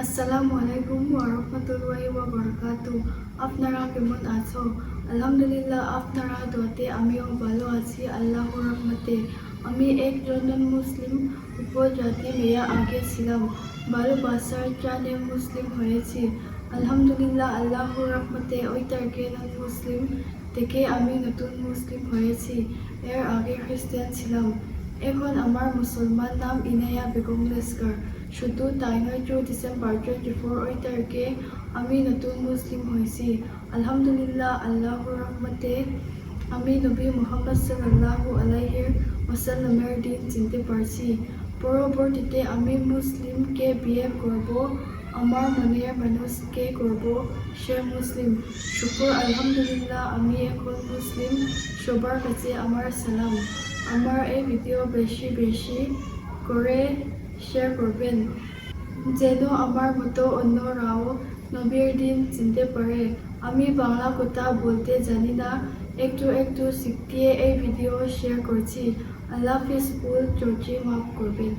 আসসালামু আলাইকুম ওয়া রাহমাতুল্লাহি ওয়া বারাকাতু আপনারা কেমন আছো? আলহামদুলিল্লাহ আপনারা দোয়াতে আমিও ভালো আছি আল্লাহর রহমতে। আমি একজন মুসলিম উপজাতি মেয়ে আগে ছিলাম। ভালোবাসার চানে মুসলিম হয়েছি। আলহামদুলিল্লাহ আল্লাহর রহমতে ওই নন মুসলিম থেকে আমি নতুন মুসলিম হয়েছি। এর আগে খ্রিস্টান ছিলাম। এখন আমার মুসলমান নাম ইনায়া বেগম লেস্কার শুধু তাই নয় টু ডিসেম্বর টোয়েন্টি ফোর ওই তারিখে আমি নতুন মুসলিম হয়েছি আলহামদুলিল্লাহ আল্লাহর রহমতে আমি নবী মোহাম্মদ সাল্লাল্লাহু আলাইহি ওয়াসাল্লামের দিন চিনতে পারছি পরবর্তীতে আমি মুসলিমকে বিয়ে করব আমার মনের মানুষকে করব সে মুসলিম শুকুর আলহামদুলিল্লাহ আমি এখন মুসলিম সবার কাছে আমার সালাম আমার এই ভিডিও বেশি বেশি করে শেয়ার করবেন যেন আমার মতো অন্যরাও নবীর দিন চিনতে পারে আমি বাংলা কথা বলতে জানি না একটু একটু শিখিয়ে এই ভিডিও শেয়ার করছি আল্লাহ হাফিজ ভুল চর্চি মাফ করবেন